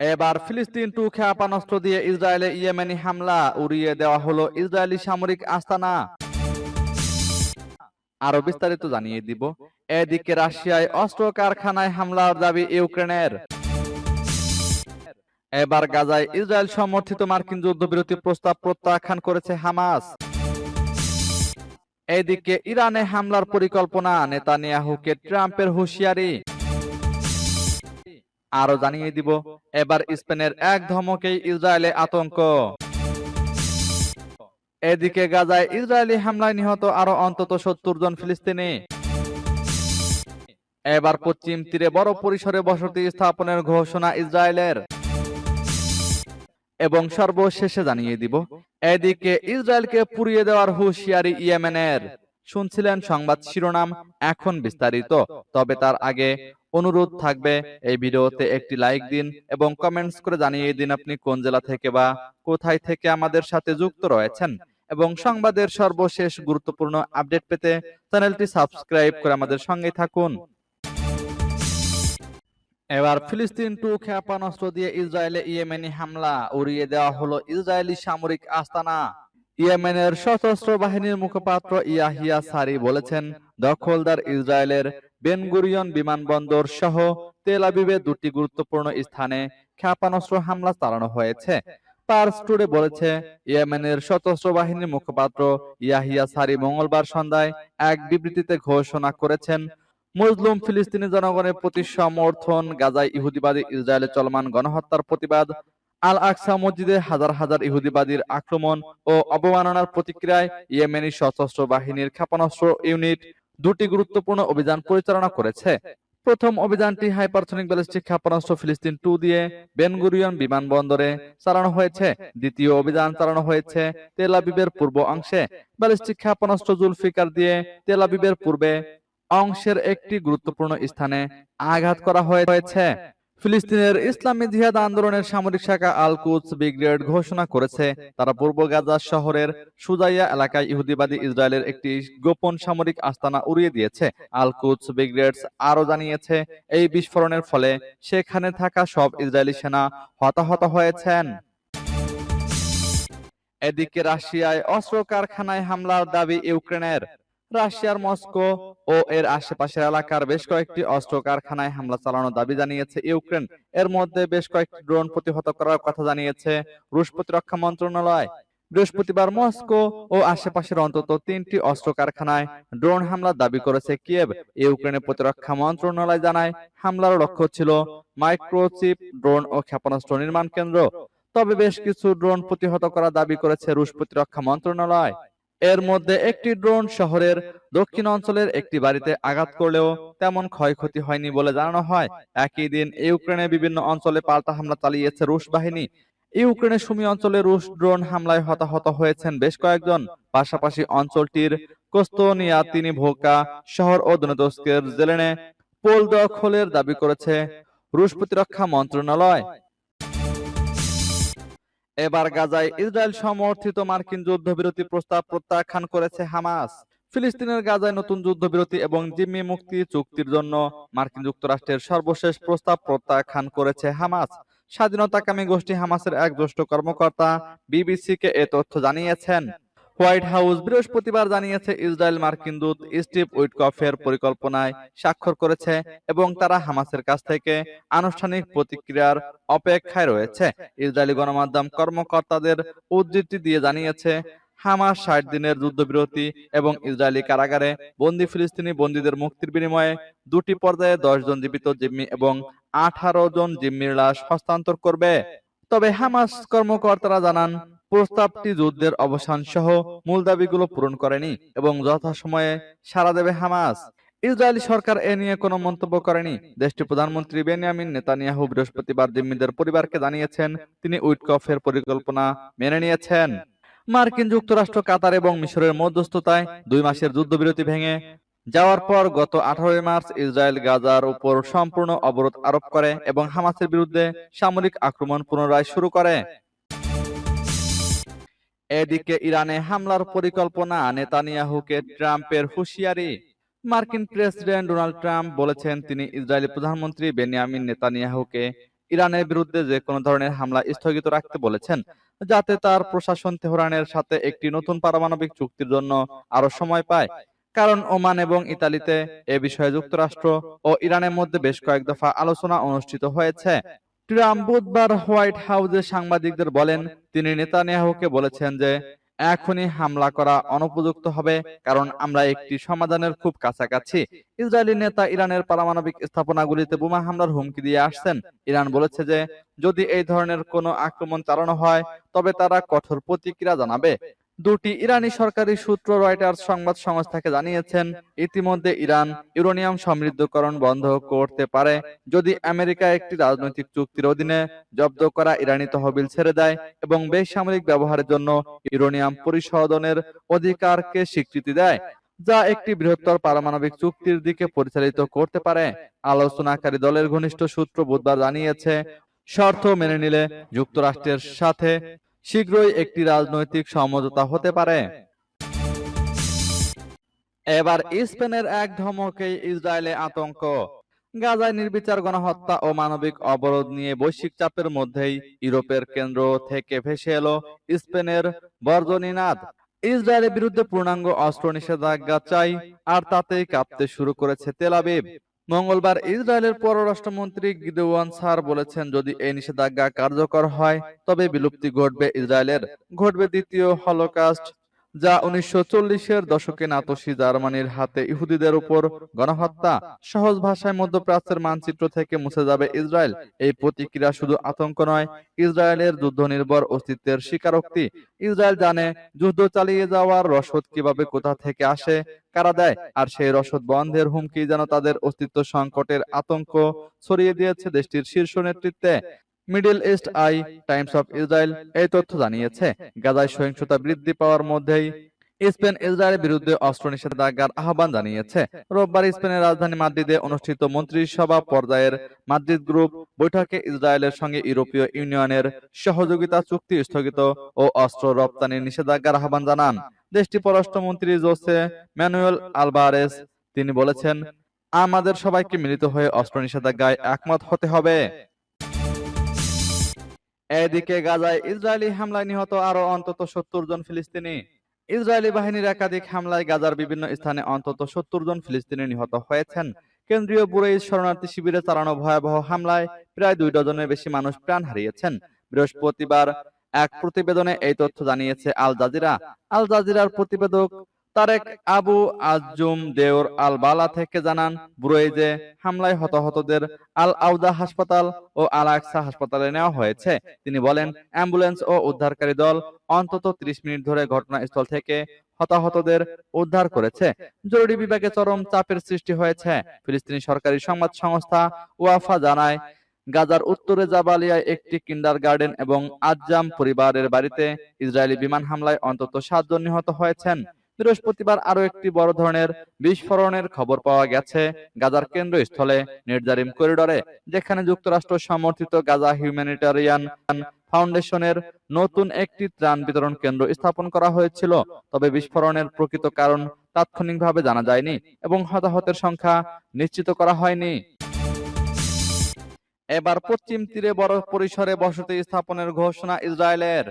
এবার ফিলিস্তিন টু ক্ষেপণাস্ত্র দিয়ে ইসরায়েলে ইয়েমেনি হামলা উড়িয়ে দেওয়া হলো ইসরায়েলি সামরিক আস্তানা। আরও বিস্তারিত জানিয়ে দিব। এদিকে রাশিয়ায় অস্ত্র কারখানায় হামলার দাবি ইউক্রেনের। এবার গাজায় ইসরায়েল সমর্থিত মার্কিন যুদ্ধবিরতি প্রস্তাব প্রত্যাখ্যান করেছে হামাস। এদিকে ইরানে হামলার পরিকল্পনা, নেতানিয়াহুকে ট্রাম্পের হুঁশিয়ারি। আরও জানিয়ে দিব, এবার স্পেনের এক ধমকেই ইসরায়েলে আতঙ্ক। এদিকে গাজায় ইসরায়েলি হামলায় নিহত আরও অন্তত সত্তর জন ফিলিস্তিনি। এবার পশ্চিম তীরে বড় পরিসরে বসতি স্থাপনের ঘোষণা ইসরায়েলের। এবং সর্বশেষে জানিয়ে দিব, এদিকে ইসরায়েলকে পুড়িয়ে দেওয়ার হুঁশিয়ারি ইয়েমেনের। শুনছিলেন সংবাদ শিরোনাম, এখন বিস্তারিত, তবে তার আগে অনুরোধ থাকবে এই ভিডিওতে একটি লাইক দিন এবং কমেন্টস করে জানিয়ে দিন আপনি কোন জেলা থেকে বা কোথায় থেকে আমাদের সাথে যুক্ত রয়েছেন। এবং সংবাদের সর্বশেষ গুরুত্বপূর্ণ আপডেট পেতে চ্যানেলটি সাবস্ক্রাইব করে আমাদের সঙ্গে থাকুন। এবার ফিলিস্তিন টু ক্ষেপণাস্ত্র দিয়ে ইসরায়েলে ইয়েমেনি হামলা, উড়িয়ে দেওয়া হলো ইসরায়েলি সামরিক আস্তানা। ইয়েমেনের সশস্ত্র বাহিনীর মুখপাত্র ইয়াহিয়া সারি বলেছেন, দখলদার ইসরায়েলের বেনগুরিয়ন বিমানবন্দর সহ তেল আবিবে দুটি গুরুত্বপূর্ণ স্থানে ক্ষেপণাস্ত্র হামলা চালানো হয়েছে। পার্স বলেছে, ইয়েমেনের সশস্ত্র বাহিনীর মুখপাত্র ইয়াহিয়া সারি মঙ্গলবার সন্ধ্যায় এক বিবৃতিতে ঘোষণা করেছেন, মুসলিম ফিলিস্তিনি জনগণের প্রতি সমর্থন, গাজায় ইহুদিবাদী ইসরায়েলে চলমান গণহত্যার প্রতিবাদ আল আকসা মসজিদে হাজার হাজার ইহুদিবাদীর আক্রমণ ও অবমাননার প্রতিক্রিয়ায় ইয়েমেনি সশস্ত্র বাহিনীর ক্ষেপণাস্ত্র ইউনিট দুটি গুরুত্বপূর্ণ অভিযান পরিচালনা করেছে। প্রথম অভিযানটি হাইপারসনিক ব্যালিস্টিক ক্ষেপণাস্ত্র ফিলিস্তিন টু দিয়ে বেনগুরিয়ন বিমানবন্দরে চালানো হয়েছে। দ্বিতীয় অভিযান চালানো হয়েছে তেল আবিবের পূর্ব অংশে। ব্যালিস্টিক ক্ষেপণাস্ত্র জুলফিকার দিয়ে তেলাবিবের পূর্বে অংশের একটি গুরুত্বপূর্ণ স্থানে আঘাত করা হয়েছে। ফিলিস্তিনের ইসলামী জিহাদ আন্দোলনের সামরিক শাখা আল কুদস ব্রিগেড ঘোষণা করেছে। তারা পূর্ব গাজা শহরের সুজাইয়া এলাকায় ইহুদিবাদী ইসরায়েলের একটি গোপন সামরিক আস্তানা উড়িয়ে দিয়েছে। আল কুদস ব্রিগেডস আরও জানিয়েছে, এই বিস্ফোরণের ফলে সেখানে থাকা সব ইসরায়েলি সেনা হতাহত হয়েছেন। এদিকে রাশিয়ায় অস্ত্র কারখানায় হামলার দাবি ইউক্রেনের। রাশিয়ার মস্কো ও এর আশেপাশের এলাকার বেশ কয়েকটি অস্ত্র কারখানায় হামলা চালানোর দাবি জানিয়েছে ইউক্রেন। এর মধ্যে বেশ কয়েকটি ড্রোন প্রতিহত করার কথা জানিয়েছে রুশ প্রতিরক্ষা মন্ত্রণালয়। বৃহস্পতিবার মস্কো ও আশেপাশের অন্তত তিনটি অস্ত্র কারখানায় ড্রোন হামলার দাবি করেছে কিয়েভ। ইউক্রেনের প্রতিরক্ষা মন্ত্রণালয় জানায়, হামলার লক্ষ্য ছিল মাইক্রোচিপ ড্রোন ও ক্ষেপণাস্ত্র নির্মাণ কেন্দ্র। তবে বেশ কিছু ড্রোন প্রতিহত করার দাবি করেছে রুশ প্রতিরক্ষা মন্ত্রণালয়। এর মধ্যে একটি ড্রোন শহরের দক্ষিণ অঞ্চলের একটি বাড়িতে আঘাত করলেও তেমন ক্ষয়ক্ষতি হয়নি বলে জানানো হয়। একই দিন ইউক্রেনের বিভিন্ন অঞ্চলে পাল্টা হামলা চালিয়েছে রুশ বাহিনী। ইউক্রেনের সুমি অঞ্চলে রুশ ড্রোন হামলায় হতাহত হয়েছেন বেশ কয়েকজন। পাশাপাশি অঞ্চলটির কোস্তনিয়া তিনি ভোকা শহর ও দনেদস্কের জেলেনে পোল দখলের দাবি করেছে রুশ প্রতিরক্ষা মন্ত্রণালয়। এবার গাজায় ইসরায়েল সমর্থিত মার্কিন যুদ্ধবিরতি প্রস্তাব প্রত্যাখ্যান করেছে হামাস। ফিলিস্তিনের গাজায় নতুন যুদ্ধবিরতি এবং জিম্মি মুক্তি চুক্তির জন্য মার্কিন যুক্তরাষ্ট্রের সর্বশেষ প্রস্তাব প্রত্যাখ্যান করেছে হামাস। স্বাধীনতাকামী গোষ্ঠী হামাসের এক জ্যেষ্ঠ কর্মকর্তা বিবিসিকে এ তথ্য জানিয়েছেন। হোয়াইট হাউস বৃহস্পতিবার জানিয়েছে ইসরায়েল মার্কিন দূত স্টিভ উইটকফের পরিকল্পনায় স্বাক্ষর করেছে এবং তারা হামাসের কাছ থেকে আনুষ্ঠানিক প্রতিক্রিয়ার অপেক্ষায় রয়েছে। ইসরায়েলি গণমাধ্যম কর্মকর্তাদের উদ্ধৃতি দিয়ে জানিয়েছে, হামাস ষাট দিনের যুদ্ধবিরতি এবং ইসরায়েলি কারাগারে বন্দি ফিলিস্তিনি বন্দীদের মুক্তির বিনিময়ে দুটি পর্যায়ে দশ জন জীবিত জিম্মি এবং আঠারো জন জিম্মির লাশ হস্তান্তর করবে। তবে হামাস কর্মকর্তারা জানান প্রস্তাবটি যুদ্ধের অবসান সহ মূল দাবিগুলো পূরণ করেনি এবং যথাসময়ে সাড়া দেবে হামাস। ইসরায়েলি সরকার এ নিয়ে কোনো মন্তব্য করেনি। দেশটির প্রধানমন্ত্রী বেনিয়ামিন নেতানিয়াহু বৃহস্পতিবার জিম্মিদের পরিবারকে জানিয়েছেন তিনি উইটকফের পরিকল্পনা মেনে নিয়েছেন। মার্কিন যুক্তরাষ্ট্র কাতার এবং মিশরের মধ্যস্থতায় দুই মাসের যুদ্ধবিরতি ভেঙে যাওয়ার পর গত আঠারোই মার্চ ইসরায়েল গাজার উপর সম্পূর্ণ অবরোধ আরোপ করে এবং হামাসের বিরুদ্ধে সামরিক আক্রমণ পুনরায় শুরু করে। এদিকে ইরানে হামলার পরিকল্পনা নেতানিয়াহুকে ট্রাম্পের হুঁশিয়ারি। মার্কিন প্রেসিডেন্ট ডোনাল্ড ট্রাম্প বলেছেন তিনি ইসরায়েলি প্রধানমন্ত্রী বেনিয়ামিন নেতানিয়াহুকে ইরানের বিরুদ্ধে যে কোনো ধরনের হামলা স্থগিত রাখতে বলেছেন, যাতে তার প্রশাসন তেহরানের সাথে একটি নতুন পারমাণবিক চুক্তির জন্য আরও সময় পায়। কারণ ওমান এবং ইতালিতে এ বিষয়ে যুক্তরাষ্ট্র ও ইরানের মধ্যে বেশ কয়েক দফা আলোচনা অনুষ্ঠিত হয়েছে। ট্রাম্প বুধবার হোয়াইট হাউসে সাংবাদিকদের বলেন, তিনি নেতানিয়াহুকে বলেছেন যে, এখনই হামলা করা অনুপযুক্ত হবে কারণ আমরা একটি সমাধানের খুব কাছাকাছি। ইসরায়েলি নেতা ইরানের পারমাণবিক স্থাপনাগুলিতে বোমা হামলার হুমকি দিয়ে আসছেন। ইরান বলেছে যে, যদি এই ধরনের কোনো আক্রমণ চালানো হয়, তবে তারা কঠোর প্রতিক্রিয়া জানাবে। দুটি ইরানি সরকারি সূত্র রয়টার্স সংবাদ সংস্থাকে জানিয়েছেন, ইতিমধ্যে ইরান ইউরেনিয়াম সমৃদ্ধকরণ বন্ধ করতে পারে। যদি আমেরিকা একটি রাজনৈতিক চুক্তির অধীনে জব্দ করা ইরানি তহবিল ছেড়ে দেয় এবং বেসামরিক ব্যবহারের জন্য ইউরেনিয়াম পরিশোধনের অধিকারকে স্বীকৃতি দেয়, যা একটি বৃহত্তর পারমাণবিক চুক্তির দিকে পরিচালিত করতে পারে। আলোচনাকারী দলের ঘনিষ্ঠ সূত্র বুধবার জানিয়েছে, শর্ত মেনে নিলে যুক্তরাষ্ট্রের সাথে শীঘ্রই একটি রাজনৈতিক সমঝোতা হতে পারে। এবার স্পেনের এক ধমকে ইসরায়েলে আতঙ্ক। গাজায় নির্বিচার গণহত্যা ও মানবিক অবরোধ নিয়ে বৈশ্বিক চাপের মধ্যেই ইউরোপের কেন্দ্র থেকে ভেসে এলো স্পেনের বর্জনীনাদ। ইসরায়েলের বিরুদ্ধে পূর্ণাঙ্গ অস্ত্র নিষেধাজ্ঞা চাই, আর তাতেই কাঁপতে শুরু করেছে তেল আবিব। মঙ্গলবার ইসরায়েলের পররাষ্ট্রমন্ত্রী গিদেওয়ান সার বলেছেন, যদি এই নিষেধাজ্ঞা কার্যকর হয়, তবে বিলুপ্তি ঘটবে ইসরায়েলের। ঘটবে দ্বিতীয় হলোকাস্ট যা উনিশশো চল্লিশের দশকে নাতসি জার্মানির হাতে ইহুদিদের উপর গণহত্যা। সহজ ভাষায় মধ্যপ্রাচ্যের মানচিত্র থেকে মুছে যাবে ইসরায়েল। এই প্রতিক্রিয়া শুধু আতঙ্ক নয়, ইসরায়েলের যুদ্ধ নির্ভর অস্তিত্বের স্বীকারোক্তি। ইসরায়েল জানে যুদ্ধ চালিয়ে যাওয়ার রসদ কীভাবে কোথা থেকে আসে, কারা দেয়, আর সেই রসদ বন্ধের হুমকি যেন তাদের অস্তিত্ব সংকটের আতঙ্ক ছড়িয়ে দিয়েছে দেশটির শীর্ষ নেতৃত্বে। Middle East I Times of Israel এই তথ্য জানিয়েছে। গাজায় সহিংসতা বৃদ্ধি পাওয়ার মধ্যেই স্পেন ইসরায়েলের বিরুদ্ধে অস্ত্র নিষেধাজ্ঞার আহ্বান জানিয়েছে। রোববার স্পেনের রাজধানী মাদ্রিদে অনুষ্ঠিত মন্ত্রিসভা পর্যায়ের মাদ্রিদ গ্রুপ বৈঠকে ইসরায়েলের সঙ্গে ইউরোপীয় ইউনিয়নের সহযোগিতা চুক্তি স্থগিত ও অস্ত্র রপ্তানির নিষেধাজ্ঞার আহ্বান জানান। দেশটির পররাষ্ট্রমন্ত্রী জোসে ম্যানুয়েল আলবারেস তিনি বলেছেন, আমাদের সবাইকে মিলিত হয়ে অস্ত্র নিষেধাজ্ঞায় একমত হতে হবে। এদিকে গাজায় ইসরায়েলি হামলায় নিহত আরও অন্তত সত্তর জন ফিলিস্তিনি। ইসরায়েলি বাহিনীর একাধিক হামলায় গাজার বিভিন্ন স্থানে অন্তত সত্তর জন ফিলিস্তিনি নিহত হয়েছেন। কেন্দ্রীয় বুড়াইশ শরণার্থী শিবিরে চালানো ভয়াবহ হামলায় প্রায় দুই ডজনের বেশি মানুষ প্রাণ হারিয়েছেন। বৃহস্পতিবার এক প্রতিবেদনে এই তথ্য জানিয়েছে আল জাজিরা। আল জাজিরার প্রতিবেদক তারেক আবু আজুম দেওর আল বালা থেকে জানান বুরুইজে হামলায় হতাহতদের আল আউদা হাসপাতাল ও আল আকসা হাসপাতালে নেওয়া হয়েছে। তিনি বলেন, অ্যাম্বুলেন্স ও উদ্ধারকারী দল অন্তত ৩০ মিনিট ধরে ঘটনাস্থল থেকে হতাহতদের উদ্ধার করেছে। জরুরি বিভাগে চরম চাপের সৃষ্টি হয়েছে। ফিলিস্তিনি সরকারি সংবাদ সংস্থা ওয়াফা জানায়, গাজার উত্তরে জাবালিয়ায় একটি কিন্ডার গার্ডেন এবং আজ্জাম পরিবারের বাড়িতে ইসরায়েলি বিমান হামলায় অন্তত সাতজন নিহত হয়েছেন। বৃহস্পতিবার আরও একটি বড় ধরনের বিস্ফোরণের খবর পাওয়া গেছে গাজার কেন্দ্রস্থলে নির্জারিম করিডরে, যেখানে যুক্তরাষ্ট্র সমর্থিত গাজা হিউম্যানিটারিয়ান ফাউন্ডেশনের নতুন একটি ত্রাণ বিতরণ কেন্দ্র স্থাপন করা হয়েছিল। তবে বিস্ফোরণের প্রকৃত কারণ তাৎক্ষণিকভাবে জানা যায়নি এবং হতাহতের সংখ্যা নিশ্চিত করা হয়নি। এবার পশ্চিম তীরে বড় পরিসরে বসতি স্থাপনের ঘোষণা ইসরায়েলের।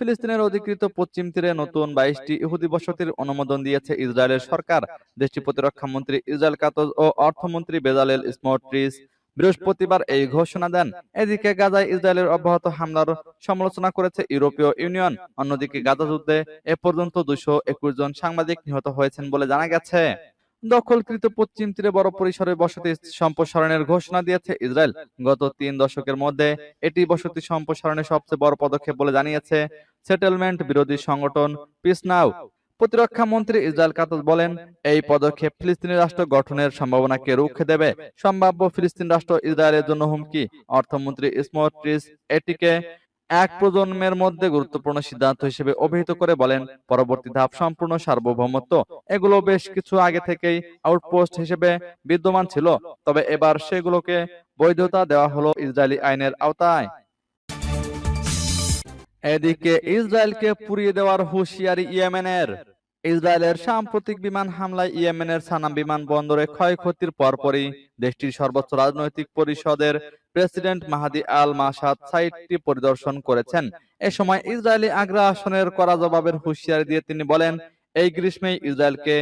ফিলিস্তিনের অধিকৃত পশ্চিম তীরে নতুন বাইশটি ইহুদি বসতির অনুমোদন দিয়েছে ইসরায়েলের সরকার। দেশটির প্রতিরক্ষা মন্ত্রী ইসরায়েল কাতজ ও অর্থমন্ত্রী বেজালেল স্মোট্রিস বৃহস্পতিবার এই ঘোষণা দেন। এদিকে গাজায় ইসরায়েলের অব্যাহত হামলার সমালোচনা করেছে ইউরোপীয় ইউনিয়ন। অন্যদিকে গাজা যুদ্ধে এ পর্যন্ত একুশ জন সাংবাদিক নিহত হয়েছেন বলে জানা গেছে। দখলকৃত পশ্চিম তীরে বড় পরিসরে বসতি সম্প্রসারণের ঘোষণা দিয়েছে ইসরায়েল। গত তিন দশকের মধ্যে এটি বসতি সম্প্রসারণের সবচেয়ে বড় পদক্ষেপ বলে জানিয়েছে সেটেলমেন্ট বিরোধী সংগঠন পিস নাও। প্রতিরক্ষা মন্ত্রী ইসরায়েল কাতজ বলেন, এই পদক্ষেপ ফিলিস্তিনি রাষ্ট্র গঠনের সম্ভাবনাকে রুখে দেবে। সম্ভাব্য ফিলিস্তিন রাষ্ট্র ইসরায়েলের জন্য হুমকি। অর্থমন্ত্রী স্মোট্রিস এটিকে এক প্রজন্মের মধ্যে গুরুত্বপূর্ণ সিদ্ধান্ত হিসেবে অভিহিত করে বলেন, পরবর্তী ধাপ সম্পূর্ণ সার্বভৌমত্ব। এগুলো বেশ কিছু আগে থেকেই আউটপোস্ট হিসেবে বিদ্যমান ছিল, তবে এবার সেগুলোকে বৈধতা দেওয়া হলো ইসরায়েলি আইনের আওতায়। এদিকে ইসরায়েলকে পুড়িয়ে দেওয়ার হুঁশিয়ারি ইয়েমেনের। ইসরায়েলের সাম্প্রতিক বিমান হামলায় ইয়েমেনের সানা বিমানবন্দরে ক্ষয়ক্ষতির পরপরই দেশটির সর্বোচ্চ রাজনৈতিক পরিষদের প্রেসিডেন্ট মাহাদি আল মাসাদ সাইটটি পরিদর্শন করেছেন। এ সময় ইসরায়েলি আগ্রা আসনের করা জবাবের হুঁশিয়ারি দিয়ে তিনি বলেন, এই গ্রীষ্মে ইসরায়েলকে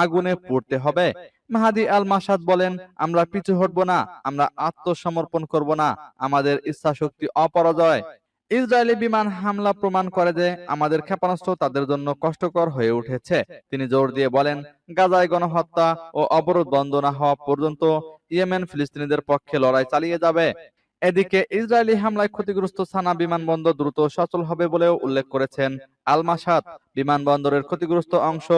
আগুনে পড়তে হবে। মাহাদি আল মাসাদ বলেন, আমরা পিছু হটব না, আমরা আত্মসমর্পণ করব না, আমাদের ইচ্ছাশক্তি অপরাজয়। ইসরায়েলি বিমান হামলা প্রমাণ করে যে আমাদের ক্ষেপণাস্ত্র তাদের জন্য কষ্টকর হয়ে উঠেছে। তিনি জোর দিয়ে বলেন, গাজায় গণহত্যা ও অবরোধ বন্ধ না হওয়া পর্যন্ত ইয়েমেন ফিলিস্তিনিদের পক্ষে লড়াই চালিয়ে যাবে। এদিকে ইসরায়েলি হামলায় ক্ষতিগ্রস্ত সানা বিমানবন্দর দ্রুত সচল হবে বলেও উল্লেখ করেছেন। আল মাসাদ বিমানবন্দরের ক্ষতিগ্রস্ত অংশ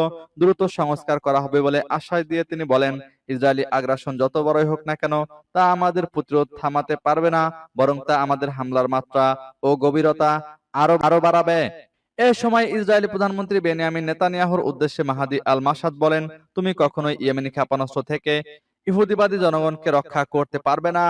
দ্রুত সংস্কার করা হবে বলে আশ্বাস দিয়ে তিনি বলেন, ইসরায়েলি আগ্রাসন যত বড়ই হোক না কেন, তা আমাদের প্রতিরোধ থামাতে পারবে না, বরং তা আমাদের হামলার মাত্রা ও গভীরতা আরও আরও বাড়াবে। এ সময় ইসরায়েলি প্রধানমন্ত্রী বেনিয়ামিন নেতানিয়াহুর উদ্দেশ্যে মাহাদি আল মাসাদ বলেন, তুমি কখনোই ইয়েমেনি ক্ষেপণাস্ত্র থেকে ইহুদিবাদী জনগণকে রক্ষা করতে পারবে না।